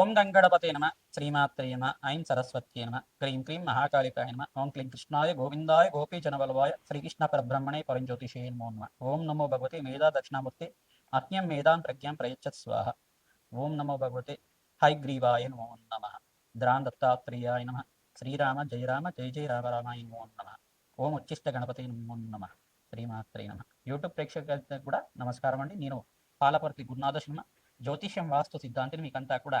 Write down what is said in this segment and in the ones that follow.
ఓం గంగణపతే నమ. శ్రీమాత్రే నమ. ఐం సరస్వత్యే నమ. క్రీం క్రీం మహాకాళికాయ నమ. ఓం క్లీం కృష్ణాయ గోవిందాయ గోపీజనవల్వాయ శ్రీకృష్ణ పరబ్రహ్మణే పరంజ్యోతిషే నమో నమ. ఓం నమో భగవతే మేధా దక్షిణామూర్తి అజ్ఞం మేధాం ప్రజ్ఞాం ప్రయచ్చత్ స్వాహ. ఓం నమో భగవతే హైగ్రీవాయ నమో నమ. ద్రాన్ దత్తాత్రేయాయ నమ. శ్రీరామ జయరామ జయ జయ రామ రామాయ నమో నమ. ఓం ఉచ్చిష్ట గణపతి నమో నమ. శ్రీమాత్రే నమ. యూట్యూబ్ ప్రేక్షకులకు కూడా నమస్కారం అండి. నేను పాలపర్తి గురునాథ శర్మ జ్యోతిష్యం వాస్తు సిద్ధాంతిని మీకంతా కూడా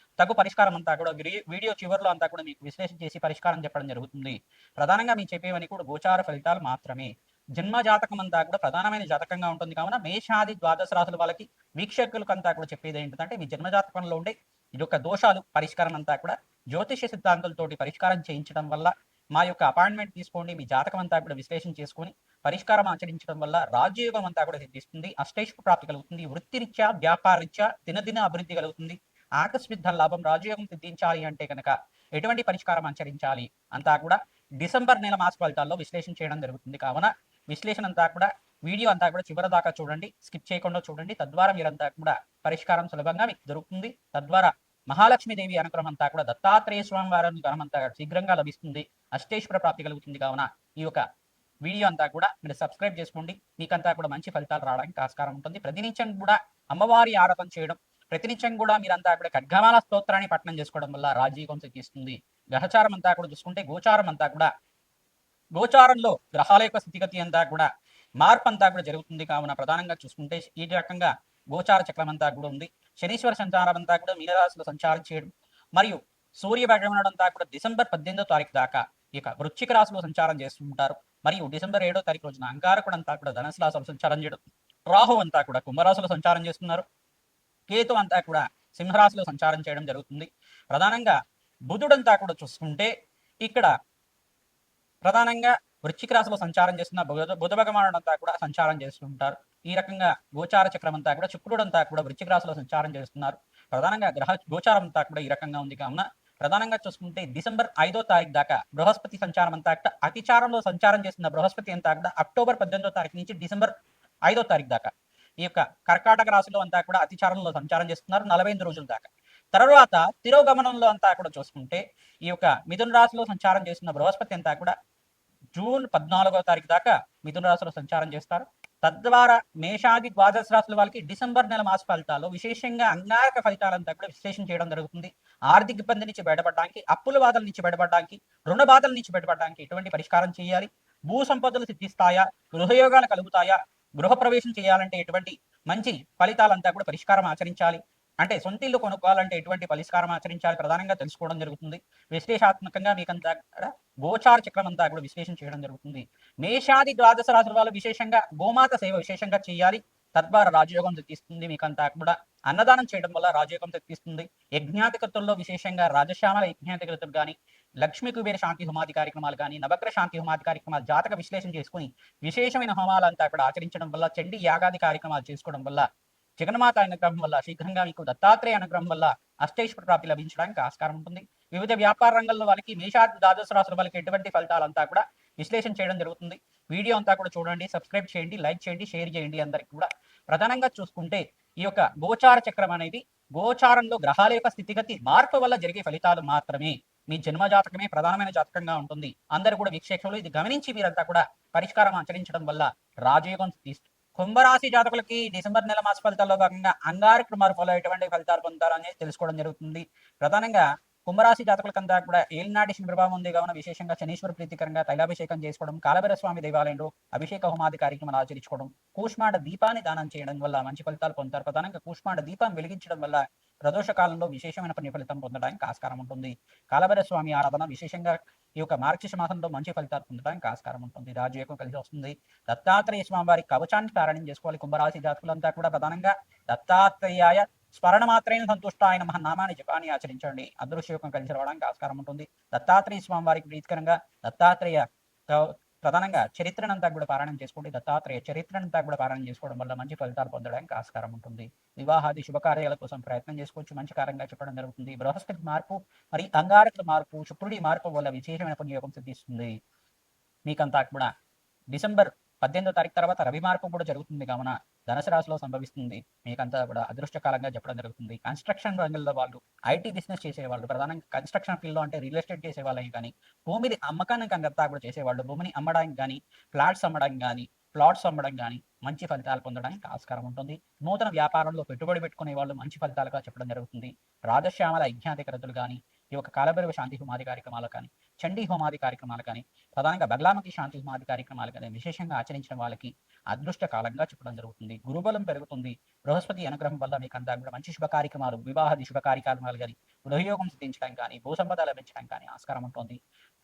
తగు పరిష్కారం అంతా కూడా వీడియో చివరిలో అంతా కూడా మీకు విశ్లేషణ చేసి పరిష్కారం చెప్పడం జరుగుతుంది. ప్రధానంగా మీకు చెప్పేవని కూడా గోచార ఫలితాలు మాత్రమే. జన్మ జాతకం అంతా కూడా ప్రధానమైన జాతకంగా ఉంటుంది కావున మేషాది ద్వాదశ రాసుల వాళ్ళకి వీక్షకులకు అంతా కూడా చెప్పేది ఏంటంటే మీ జన్మ జాతకంలో ఉండే ఈ యొక్క దోషాలు పరిష్కారం అంతా కూడా జ్యోతిష సిద్ధాంతులతోటి పరిష్కారం చేయించడం వల్ల మా యొక్క అపాయింట్మెంట్ తీసుకోండి మీ జాతకం అంతా కూడా విశ్లేషణ చేసుకొని పరిష్కారం ఆచరించడం వల్ల రాజ్యయోగం అంతా కూడా సిద్ధిస్తుంది అష్టైష్ ప్రాప్తి కలుగుతుంది వృత్తిరీత్యా వ్యాపారరీత్యా దినదిన అభివృద్ధి కలుగుతుంది. ఆకస్మిక ధన లాభం రాజయోగం సిద్ధించాలి అంటే కనుక ఎటువంటి పరిష్కారం ఆచరించాలి అంతా కూడా డిసెంబర్ నెల మాస ఫలితాల్లో విశ్లేషణ చేయడం జరుగుతుంది. కావున విశ్లేషణ అంతా కూడా వీడియో అంతా కూడా చివరి దాకా చూడండి స్కిప్ చేయకుండా చూడండి. తద్వారా మీరంతా కూడా పరిష్కారం సులభంగా మీకు దొరుకుతుంది. తద్వారా మహాలక్ష్మీదేవి అనుగ్రహం అంతా కూడా దత్తాత్రేయ స్వామి వారి అనుగ్రహం అంతా శీఘ్రంగా లభిస్తుంది. అష్టేశ్వర ప్రాప్తి కలుగుతుంది. కావున ఈ యొక్క వీడియో అంతా కూడా మీరు సబ్స్క్రైబ్ చేసుకోండి. మీకంతా కూడా మంచి ఫలితాలు రావడానికి ఆస్కారం ఉంటుంది. ప్రతినిత్యం కూడా అమ్మవారి ఆరాధన చేయడం ప్రతినిత్యం కూడా మీరంతా కూడా ఖడ్గమాల స్తోత్రాన్ని పఠనం చేసుకోవడం వల్ల రాజీవం సిద్ధిస్తుంది. గ్రహచారం అంతా కూడా చూసుకుంటే గోచారం అంతా కూడా గోచారంలో గ్రహాల యొక్క స్థితిగతి అంతా కూడా మార్పు అంతా కూడా జరుగుతుంది. కావున ప్రధానంగా చూసుకుంటే ఈ రకంగా గోచార చక్రం అంతా కూడా ఉంది. శనీశ్వర సంచారం అంతా కూడా మీనరాశిలో సంచారం చేయడం మరియు సూర్య భగవానుడు అంతా కూడా డిసెంబర్ పద్దెనిమిదో తారీఖు దాకా ఇక వృశ్చిక రాశిలో సంచారం చేస్తుంటారు మరియు డిసెంబర్ ఏడో తారీఖు రోజున అంగారకుడు అంతా కూడా ధనసు రాశిలో సంచారం చేయడం. రాహు అంతా కూడా కుంభరాశిలో సంచారం చేస్తున్నారు. కేతు అంతా కూడా సింహరాశిలో సంచారం చేయడం జరుగుతుంది. ప్రధానంగా బుధుడంతా కూడా చూసుకుంటే ఇక్కడ ప్రధానంగా వృశ్చిక రాశిలో సంచారం చేస్తున్న బుధ బుధ భగవానుడు అంతా కూడా సంచారం చేస్తుంటారు. ఈ రకంగా గోచార చక్రం అంతా కూడా శుక్రుడు అంతా కూడా వృశ్చిక రాశిలో సంచారం చేస్తున్నారు. ప్రధానంగా గ్రహ గోచారం అంతా కూడా ఈ రకంగా ఉంది కావున ప్రధానంగా చూసుకుంటే డిసెంబర్ ఐదో తారీఖు దాకా బృహస్పతి సంచారం అంతా కూడా అతిచారంలో సంచారం చేస్తున్న బృహస్పతి అంతా కూడా అక్టోబర్ పద్దెనిమిదో తారీఖు నుంచి డిసెంబర్ ఐదో తారీఖు దాకా ఈ యొక్క కర్కాటక రాశిలో అంతా కూడా అతిచారంలో సంచారం చేస్తున్నారు నలభై ఎనిమిది రోజుల దాకా. తర్వాత తిరోగమనంలో అంతా కూడా చూసుకుంటే ఈ యొక్క మిథున రాశిలో సంచారం చేస్తున్న బృహస్పతి అంతా కూడా జూన్ పద్నాలుగో తారీఖు దాకా మిథున రాశిలో సంచారం చేస్తారు. తద్వారా మేషాది ద్వాదశ రాశుల వాళ్ళకి డిసెంబర్ నెల మాస ఫలితాల్లో విశేషంగా అంగారక ఫలితాలంతా కూడా విశ్లేషణ చేయడం జరుగుతుంది. ఆర్థిక ఇబ్బంది నుంచి బయటపడడానికి అప్పుల బాధల నుంచి బయటపడడానికి రుణ బాధల నుంచి బయటపడడానికి ఎటువంటి పరిష్కారం చేయాలి? భూ సంపదలు సిద్ధిస్తాయా? గృహయోగాలు కలుగుతాయా? గృహ ప్రవేశం చేయాలంటే ఎటువంటి మంచి ఫలితాలంతా కూడా పరిష్కారం ఆచరించాలి. అంటే సొంత ఇల్లు కొనుక్కోవాలంటే ఎటువంటి పరిష్కారం ఆచరించాలి ప్రధానంగా తెలుసుకోవడం జరుగుతుంది. విశ్లేషాత్మకంగా మీకంతా కూడా గోచార చక్రం అంతా కూడా విశ్లేషణ చేయడం జరుగుతుంది. మేషాది ద్వాదశ రాశుల వాళ్ళు విశేషంగా గోమాత సేవ విశేషంగా చేయాలి. తద్వారా రాజయోగం తెప్పిస్తుంది మీకంతా కూడా. అన్నదానం చేయడం వల్ల రాజయోగం తెప్పిస్తుంది. యజ్ఞాధికృతుల్లో విశేషంగా రాజశ్యామల యజ్ఞాధికృతులు కానీ లక్ష్మీ కుబేర శాంతి హోమాది కార్యక్రమాలు కానీ నవగ్ర శాంతి హోమాది కార్యక్రమాలు జాతక విశ్లేషణ చేసుకుని విశేషమైన హోమాలంతా కూడా ఆచరించడం వల్ల చండి యాగాది కార్యక్రమాలు చేసుకోవడం వల్ల జగన్మాత అనుగ్రహం వల్ల శీఘ్రంగా మీకు దత్తాత్రేయ అనుగ్రహం వల్ల అష్టేశ్వర ప్రాప్తి లభించడానికి ఆస్కారం ఉంటుంది. వివిధ వ్యాపార రంగంలో వాళ్ళకి మేషాది ద్వాదశ రాసుల వాళ్ళకి ఎటువంటి ఫలితాలంతా కూడా విశ్లేషణ చేయడం జరుగుతుంది. వీడియో అంతా కూడా చూడండి సబ్స్క్రైబ్ చేయండి లైక్ చేయండి షేర్ చేయండి అందరికి కూడా. ప్రధానంగా చూసుకుంటే ఈ యొక్క గోచార చక్రం అనేది గోచారంలో గ్రహాల యొక్క స్థితిగతి మార్పు వల్ల జరిగే ఫలితాలు మాత్రమే. మీ జన్మ జాతకమే ప్రధానమైన జాతకంగా ఉంటుంది. అందరు కూడా వీక్షకులు ఇది గమనించి మీరంతా కూడా పరిష్కారం ఆచరించడం వల్ల రాజయోగం కుంభరాశి జాతకులకి డిసెంబర్ నెల మాస ఫలితాల్లో భాగంగా అంగారకుడు మార్పులో ఎటువంటి ఫలితాలు పొందుతారనేది తెలుసుకోవడం జరుగుతుంది. ప్రధానంగా కుంభరాశి జాతకులకంతా కూడా ఏలినాటి శని ప్రభావం ఉంది. కావున విశేషంగా శనీశ్వర ప్రీతికరంగా తైలాభిషేకం చేసుకోవడం కాలభైర స్వామి దేవాలయంలో అభిషేక హోమాది కార్యక్రమాలు ఆచరించుకోవడం కూష్మాండ దీపాన్ని దానం చేయడం వల్ల మంచి ఫలితాలు పొందుతారు. ప్రధానంగా కూష్మాండ దీపం వెలిగించడం వల్ల ప్రదోష కాలంలో విశేషమైన పని ఫలితం పొందడానికి ఆస్కారం ఉంటుంది. కాలభైర స్వామి ఆరాధన విశేషంగా ఈ యొక్క మార్గశిష మాసంలో మంచి ఫలితాలు పొందడానికి ఆస్కారం ఉంటుంది. రాజయోగం కలిసి వస్తుంది. దత్తాత్రేయ స్వామి వారి కవచాన్ని పారాయణం చేసుకోవాలి. కుంభరాశి జాతకులంతా కూడా ప్రధానంగా దత్తాత్రేయాయ స్మరణ మాత్రమే సంతుష్టాయ ఆయన నామాన్ని జపాన్ని ఆచరించండి. అదృశ్యయోగం కలిసి రావడానికి ఆస్కారం ఉంటుంది. దత్తాత్రేయ స్వామి వారికి ప్రీతికరంగా దత్తాత్రేయ ప్రధానంగా చరిత్రనంతా కూడా పారాయణం చేసుకోండి. దత్తాత్రేయ చరిత్రనంతా కూడా పారాయణం చేసుకోవడం వల్ల మంచి ఫలితాలు పొందడానికి ఆస్కారం ఉంటుంది. వివాహాది శుభకార్యాల కోసం ప్రయత్నం చేసుకోవచ్చు. మంచి కారంగా చెప్పడం జరుగుతుంది. బృహస్పతి మార్పు మరి అంగారకుల మార్పు శుక్రుడి మార్పు వల్ల విశేషమైన పుణ్యయోగం సిద్ధిస్తుంది. మీకంతా కూడా డిసెంబర్ పద్దెనిమిదో తారీఖు తర్వాత రవి మార్పు కూడా జరుగుతుంది కావున ధనుసు రాశిలో సంభవిస్తుంది. మీకంతా కూడా అదృష్టకాలంగా చెప్పడం జరుగుతుంది. కన్స్ట్రక్షన్ రంగంలో వాళ్ళు ఐటీ బిజినెస్ చేసేవాళ్ళు ప్రధానంగా కన్స్ట్రక్షన్ ఫీల్డ్లో అంటే రియల్ ఎస్టేట్ చేసేవాళ్ళని కానీ భూమిని అమ్మకానికి అంతా కూడా చేసేవాళ్ళు భూమిని అమ్మడానికి కానీ ఫ్లాట్స్ అమ్మడానికి కానీ ప్లాట్స్ అమ్మడం కానీ మంచి ఫలితాలు పొందడానికి ఆస్కారం ఉంటుంది. నూతన వ్యాపారంలో పెట్టుబడి పెట్టుకునే వాళ్ళు మంచి ఫలితాలుగా చెప్పడం జరుగుతుంది. రాజశ్యామల యజ్ఞాధికరతులు కానీ ఈ యొక్క కాలభైరవ శాంతి హోమాది కార్యక్రమాలు కానీ చండీ హోమాది కార్యక్రమాలు కానీ ప్రధానంగా బగ్లామతి శాంతి హోమాది కార్యక్రమాలు కానీ విశేషంగా ఆచరించిన వాళ్ళకి అదృష్ట కాలంగా చెప్పడం జరుగుతుంది. గురుబలం పెరుగుతుంది. బృహస్పతి అనుగ్రహం వల్ల మీకు అంతా కూడా మంచి శుభ కార్యక్రమాలు వివాహాది శుభ కార్యక్రమాలు కానీ గృహయోగం సిద్ధించడం కానీ భూసంపద లభించడం కానీ ఆస్కారం ఉంటుంది.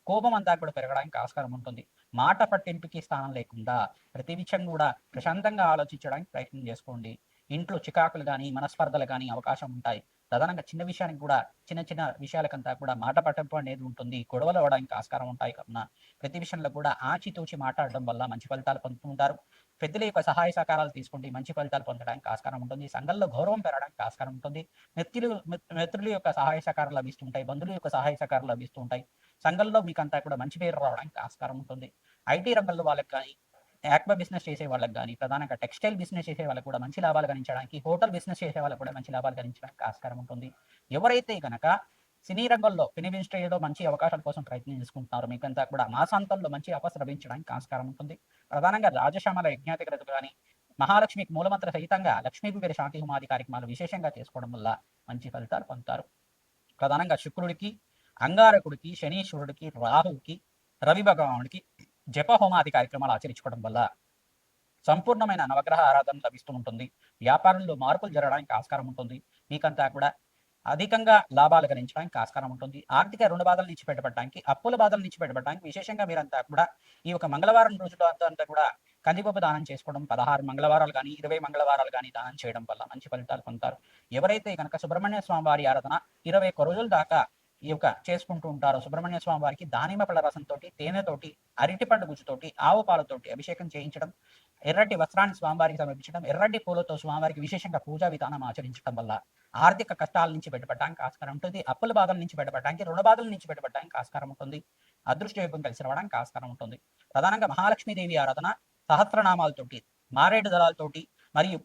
కోపం అంతా కూడా పెరగడానికి ఆస్కారం ఉంటుంది. మాట పట్టింపుకి స్థానం లేకుండా ప్రతి విషయం కూడా ప్రశాంతంగా ఆలోచించడానికి ప్రయత్నం చేసుకోండి. ఇంట్లో చికాకులు కానీ మనస్పర్ధలు కానీ అవకాశం ఉంటాయి. ప్రధానంగా చిన్న విషయానికి కూడా చిన్న చిన్న విషయాలకంతా కూడా మాట పట్టింపు అనేది ఉంటుంది. గొడవలు అవ్వడానికి ఆస్కారం ఉంటాయి కావున ప్రతి విషయంలో కూడా ఆచితూచి మాట్లాడడం వల్ల మంచి ఫలితాలు పొందుతుంటారు. పెద్దల యొక్క సహాయ సహకారాలు తీసుకుంటే మంచి ఫలితాలు పొందడానికి ఆస్కారం ఉంటుంది. సంఘంలో గౌరవం పెరగడానికి ఆస్కారం ఉంటుంది. మిత్రులు మిత్రుల యొక్క సహాయ సహకారాలు లభిస్తుంటాయి. బంధువుల యొక్క సహాయ సహకారాలు లభిస్తుంటాయి. సంఘంలో మీకంతా కూడా మంచి పేరు రావడానికి ఆస్కారం ఉంటుంది. ఐటీ రంగంలో వాళ్ళకి కానీ యాక్వా బిజినెస్ చేసే వాళ్ళకి కానీ ప్రధానంగా టెక్స్టైల్ బిజినెస్ చేసే వాళ్ళకి కూడా మంచి లాభాలు గణించడానికి హోటల్ బిజినెస్ చేసే వాళ్ళకి కూడా మంచి లాభాలు గణించడానికి ఆస్కారం ఉంటుంది. ఎవరైతే కనుక సినీ రంగంలో ఫిలిం ఇండస్ట్రీలో మంచి అవకాశాల కోసం ప్రయత్నం చేసుకుంటున్నారు మీకంతా కూడా మాసాంతంలో మంచి అవకాశం లభించడానికి ఆస్కారం ఉంటుంది. ప్రధానంగా రాజశ్యామల యజ్ఞాతిగ్రత కానీ మహాలక్ష్మికి మూలమంత్ర సహితంగా లక్ష్మీకి వీరి శాంతి హోమాది కార్యక్రమాలు విశేషంగా చేసుకోవడం వల్ల మంచి ఫలితాలు పొందుతారు. ప్రధానంగా శుక్రుడికి అంగారకుడికి శనీశ్వరుడికి రాహువుకి రవి భగవానుడికి జప హోమాది కార్యక్రమాలు ఆచరించుకోవడం వల్ల సంపూర్ణమైన నవగ్రహ ఆరాధన లభిస్తూ ఉంటుంది. వ్యాపారంలో మార్పులు జరగడానికి ఆస్కారం ఉంటుంది. మీకంతా కూడా అధికంగా లాభాలు గణించడానికి ఆస్కారం ఉంటుంది. ఆర్థిక రుణ బాధల నుంచి బయటపడడానికి అప్పుల బాధల నుంచి బయటపడడానికి విశేషంగా మీరంతా కూడా ఈ యొక్క మంగళవారం రోజులో అంతా అంతా కూడా కందిపప్పు దానం చేసుకోవడం పదహారు మంగళవారాలు కానీ ఇరవై మంగళవారాలు కానీ దానం చేయడం వల్ల మంచి ఫలితాలు పొందుతారు. ఎవరైతే కనుక సుబ్రహ్మణ్య స్వామి వారి ఆరాధన ఇరవై ఒక్క రోజుల దాకా ఈ యొక్క చేసుకుంటూ ఉంటారో. సుబ్రహ్మణ్య స్వామి వారికి దానిమ్మ పళ్ళ రసంతో తేనెతోటి అరటిపండు గుజ్జుతోటి ఆవు పాలతోటి అభిషేకం చేయించడం ఎర్రటి వస్త్రాన్ని స్వామివారికి సమర్పించడం ఎర్రటి పూలతో స్వామివారికి విశేషంగా పూజా విధానం ఆచరించడం వల్ల ఆర్థిక కష్టాల నుంచి బయటపడడానికి ఆస్కారం ఉంటుంది. అప్పుల బాధల నుంచి బయటపడడానికి రుణ బాధల నుంచి బయటపడడానికి ఆస్కారం ఉంటుంది. అదృష్ట యోగం కలిసి రావడానికి ఆస్కారం ఉంటుంది. ప్రధానంగా మహాలక్ష్మీదేవి ఆరాధన సహస్రనామాలతోటి మారేడు దళాలతోటి మరియు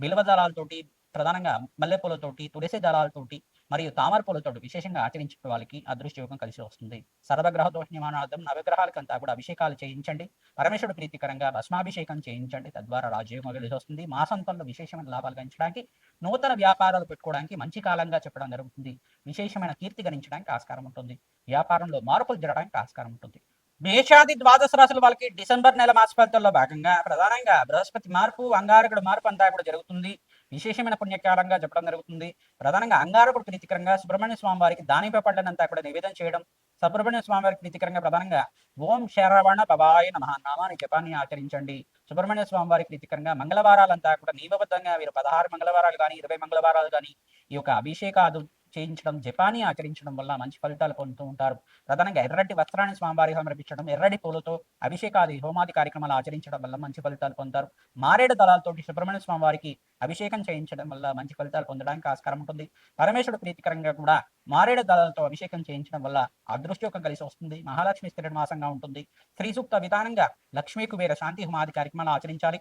బిల్వ దళాలతోటి ప్రధానంగా మల్లెపూలతోటి తులసి దళాలతోటి మరియు తామర పూలతోడు విశేషంగా ఆచరించిన వాళ్ళకి అదృష్ట యోగం కలిసి వస్తుంది. సర్వగ్రహ దోష నివారణార్థం నవగ్రహాలకంతా కూడా అభిషేకాలు చేయించండి. పరమేశ్వరుడు ప్రీతికరంగా భస్మాభిషేకం చేయించండి. తద్వారా రాజయోగం కలిసి వస్తుంది. మాసంతంలో విశేషమైన లాభాలు గణించడానికి నూతన వ్యాపారాలు పెట్టుకోవడానికి మంచి కాలంగా చెప్పడం జరుగుతుంది. విశేషమైన కీర్తి గణించడానికి ఆస్కారం ఉంటుంది. వ్యాపారంలో మార్పులు జరగడానికి ఆస్కారం ఉంటుంది. మేషాది ద్వాదశ రాశుల వాళ్ళకి డిసెంబర్ నెల మాస ఫలితాల్లో భాగంగా ప్రధానంగా బృహస్పతి మార్పు అంగారకుడు మార్పు అంతా కూడా జరుగుతుంది. విశేషమైన పుణ్యకాలంగా చెప్పడం జరుగుతుంది. ప్రధానంగా అంగారకుడు ప్రీతికరంగా సుబ్రహ్మణ్య స్వామి వారికి దానిపై పడ్డనంతా కూడా నివేదన చేయడం సుబ్రహ్మణ్య స్వామి వారికి ప్రీతికరంగా ప్రధానంగా ఓం శరవణ పవాయ నమః నామాన్ని జపాన్ని ఆచరించండి. సుబ్రహ్మణ్య స్వామి వారికి ప్రీతికరంగా మంగళవారాలంతా కూడా నియమబద్ధంగా వీరు పదహారు మంగళవారాలు కానీ ఇరవై మంగళవారాలు కానీ ఈ యొక్క అభిషేకాదు చేయించడం జపానీ ఆచరించడం వల్ల మంచి ఫలితాలు పొందుతూ ఉంటారు. ప్రధానంగా ఎర్రటి వస్త్రాన్ని స్వామివారికి సమర్పించడం ఎర్రటి పూలతో అభిషేకాది హోమాది కార్యక్రమాలు ఆచరించడం వల్ల మంచి ఫలితాలు పొందుతారు. మారేడు దళాలతోటి సుబ్రహ్మణ్య స్వామి వారికి అభిషేకం చేయించడం వల్ల మంచి ఫలితాలు పొందడానికి ఆస్కారం ఉంటుంది. పరమేశ్వరుడు ప్రీతికరంగా కూడా మారేడు దళాలతో అభిషేకం చేయించడం వల్ల అదృష్టయోగం కలిసి వస్తుంది. మహాలక్ష్మి స్థిర మాసంగా ఉంటుంది. శ్రీ సూక్త విధానంగా లక్ష్మీ కుబేర శాంతి హోమాది కార్యక్రమాలు ఆచరించాలి.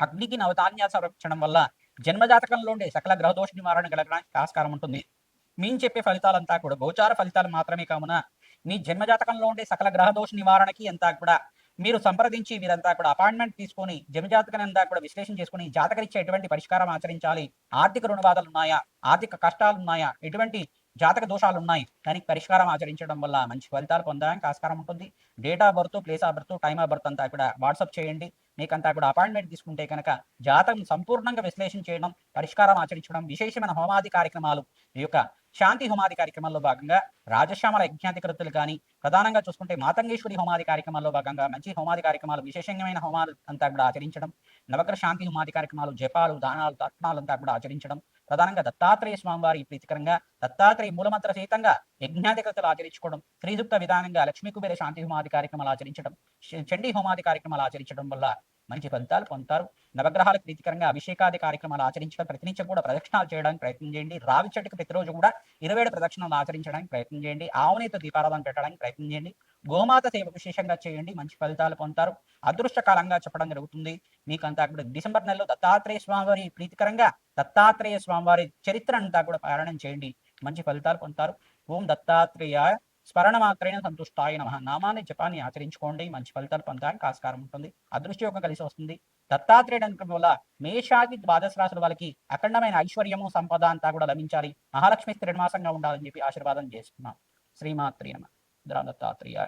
అగ్నికి నవధాన్యాలు సమర్పించడం వల్ల జన్మజాతకంలో ఉండే సకల గ్రహదోష నివారణ కలగడానికి ఆస్కారం ఉంటుంది. మేము చెప్పే ఫలితాలంతా కూడా గోచార ఫలితాలు మాత్రమే కావున మీ జన్మజాతకంలో ఉండే సకల గ్రహదోష నివారణకి అంతా కూడా మీరు సంప్రదించి మీరంతా కూడా అపాయింట్మెంట్ తీసుకొని జన్మజాతకం అంతా కూడా విశ్లేషణ చేసుకుని జాతకరిచ్చే ఎటువంటి పరిష్కారం ఆచరించాలి ఆర్థిక రుణబాధలు ఉన్నాయా ఆర్థిక కష్టాలు ఉన్నాయా ఎటువంటి జాతక దోషాలు ఉన్నాయి దానికి పరిష్కారం ఆచరించడం వల్ల మంచి ఫలితాలు పొందడానికి ఆస్కారం ఉంటుంది. Date of birth place of birth time of birth అంతా కూడా వాట్సాప్ చేయండి. మీకంతా కూడా అపాయింట్మెంట్ తీసుకుంటే కనుక జాతకం సంపూర్ణంగా విశ్లేషణ చేయడం పరిష్కారం ఆచరించడం విశేషమైన హోమాది కార్యక్రమాలు ఈ యొక్క శాంతి హోమాది కార్యక్రమంలో భాగంగా రాజశ్యామల యజ్ఞాధికృతులు కానీ ప్రధానంగా చూసుకుంటే మాతంగేశ్వరి హోమాది కార్యక్రమాల్లో భాగంగా మంచి హోమాది కార్యక్రమాలు విశేషమైన హోమాలు అంతా కూడా ఆచరించడం నవగ్రహ శాంతి హోమాది కార్యక్రమాలు జపాలు దానాలు తర్పణాలు అంతా కూడా ఆచరించడం ప్రధానంగా దత్తాత్రేయ స్వామివారి ప్రీతికరంగా దత్తాత్రేయ మూలమంత్ర సహితంగా యజ్ఞాధికృతలు ఆచరించుకోవడం శ్రీయుక్త విధానంగా లక్ష్మీ కుబేర శాంతి హోమాది కార్యక్రమాలు ఆచరించడం చండీ హోమాది కార్యక్రమాలు ఆచరించడం వల్ల మంచి ఫలితాలు పొందుతారు. నవగ్రహాల ప్రీతికరంగా అభిషేకాది కార్యక్రమాలు ఆచరించడం ప్రతినిత్యం కూడా ప్రదక్షిణాలు చేయడానికి ప్రయత్నం చేయండి. రావి చెట్టుకు ప్రతిరోజు కూడా ఇరవై ఏడు ప్రదక్షిణాలు ఆచరించడానికి ప్రయత్నం చేయండి. ఆవునేతో దీపారాధన పెట్టడానికి ప్రయత్నం చేయండి. గోమాత సేవ విశేషంగా చేయండి. మంచి ఫలితాలు పొందుతారు. అదృష్టకాలంగా చెప్పడం జరుగుతుంది. మీకు అంతా కూడా డిసెంబర్ నెలలో దత్తాత్రేయ స్వామివారి ప్రీతికరంగా దత్తాత్రేయ స్వామివారి చరిత్ర అంతా కూడా పారాయణం చేయండి. మంచి ఫలితాలు పొందుతారు. ఓం దత్తాత్రేయ స్మరణ మాత్రమే సంతుష్టాయ నమ. నామాన్ని జపాన్ని ఆచరించుకోండి. మంచి ఫలితాలు పొందడానికి ఆస్కారం ఉంటుంది. అదృష్టి యొక్క కలిసి వస్తుంది. దత్తాత్రేయుడు అనుకోవడం వల్ల మేషాది ద్వాదశ రాశుల వాళ్ళకి అఖండమైన ఐశ్వర్యము సంపద అంతా కూడా లభించాలి. మహాలక్ష్మి త్రిమాసంగా ఉండాలని చెప్పి ఆశీర్వాదం చేసుకున్నాం శ్రీమాత్రి నమ. దత్తాత్రేయ